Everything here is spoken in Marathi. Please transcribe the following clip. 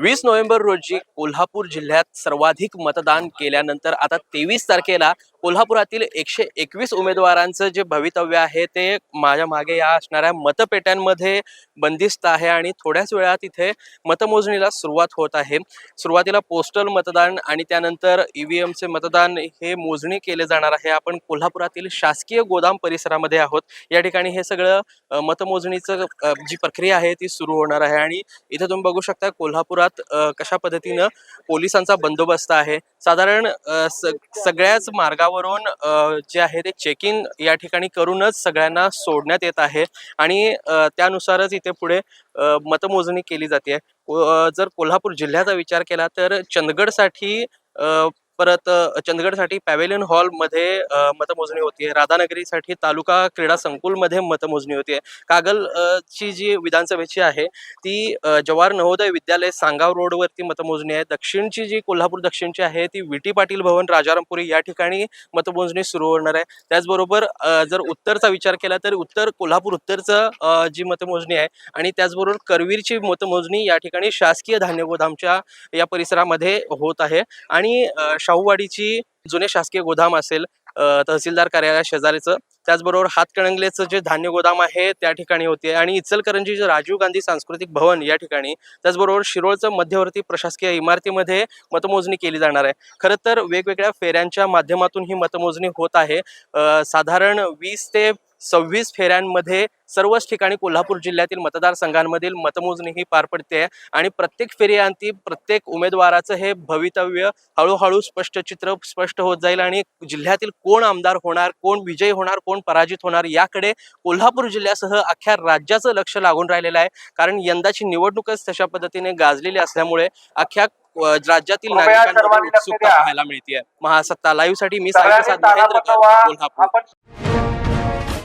वीस नोव्हेंबर रोजी कोल्हापूर जिल्ह्यात सर्वाधिक मतदान केल्यानंतर आता तेवीस तारखेला कोल्हापुरातील एकशे एकवीस उमेदवारांचं जे भवितव्य आहे ते माझ्या मागे या असणाऱ्या मतपेट्यांमध्ये बंदिस्त आहे आणि थोड्याच वेळात इथे मतमोजणीला सुरुवात होत आहे. सुरुवातीला पोस्टल मतदान आणि त्यानंतर ईव्हीएमचे मतदान हे मोजणी केले जाणार आहे. आपण कोल्हापुरातील शासकीय गोदाम परिसरामध्ये आहोत. या ठिकाणी हे सगळं मतमोजणीचं जी प्रक्रिया आहे ती सुरू होणार आहे. आणि इथे तुम्ही बघू शकता कोल्हापुरात कशा पद्धतीनं पोलिसांचा बंदोबस्त आहे. साधारण स- सगळ्याच मार्गावरून जे आहे ते चेक इन या ठिकाणी करूनच सगळ्यांना सोडण्यात येत आहे. आणि त्यानुसारच इथे पुढे मतमोजणी केली जाते. जर कोल्हापूर जिल्ह्याचा विचार केला तर चंदगडसाठी परत चंदगडसाठी पॅवेलियन हॉलमध्ये मतमोजणी मतमोजणी होतीये. राधानगरीसाठी तालुका क्रीडा संकुलमध्ये मतमोजणी होतीये. कागल ची जी विधानसभेची आहे ती जवाहर नवोदय विद्यालय सांगाव रोडवरती मतमोजणी आहे. दक्षिणची जी कोल्हापूर दक्षिणची आहे ती विटी पाटील भवन राजारामपुरी या ठिकाणी मतमोजणी सुरू होणार आहे. त्याचबरोबर जर उत्तरचा विचार केला तर उत्तर कोल्हापूर उत्तरचं जी मतमोजणी आहे आणि त्याचबरोबर करवीरची मतमोजणी या ठिकाणी शासकीय धान्य गोदामच्या या परिसरामध्ये होत आहे. आणि शाहूवाडीची जुने शासकीय गोदाम असेल तहसीलदार कार्यालय शेजारीचं त्याचबरोबर हातकणंगलेचं जे धान्य गोदाम आहे त्या ठिकाणी होते आणि इचलकरंजीचं राजीव गांधी सांस्कृतिक भवन या ठिकाणी त्याचबरोबर शिरोळचं मध्यवर्ती प्रशासकीय इमारतीमध्ये मतमोजणी केली जाणार आहे. खरं तर वेगवेगळ्या फेऱ्यांच्या माध्यमातून ही मतमोजणी होत आहे. साधारण वीस ते सव्वीस फेऱ्यांमध्ये सर्वच ठिकाणी कोल्हापूर जिल्ह्यातील मतदारसंघांमधील मतमोजणी ही पार पडते आणि प्रत्येक फेरीअंती प्रत्येक उमेदवाराचं हे भवितव्य हळूहळू स्पष्ट चित्र स्पष्ट होत जाईल. आणि जिल्ह्यातील कोण आमदार होणार कोण विजयी होणार कोण पराजित होणार याकडे कोल्हापूर जिल्ह्यासह अख्ख्या राज्याचं लक्ष लागून राहिलेलं आहे. कारण यंदाची निवडणूकच तशा पद्धतीने गाजलेली असल्यामुळे अख्ख्या राज्यातील नागरिकांमध्ये लक्ष उत्सुकता. पाहायला मिळते महासत्ता लाईव्हसाठी मी तालाबद्ध कोल्हापूर.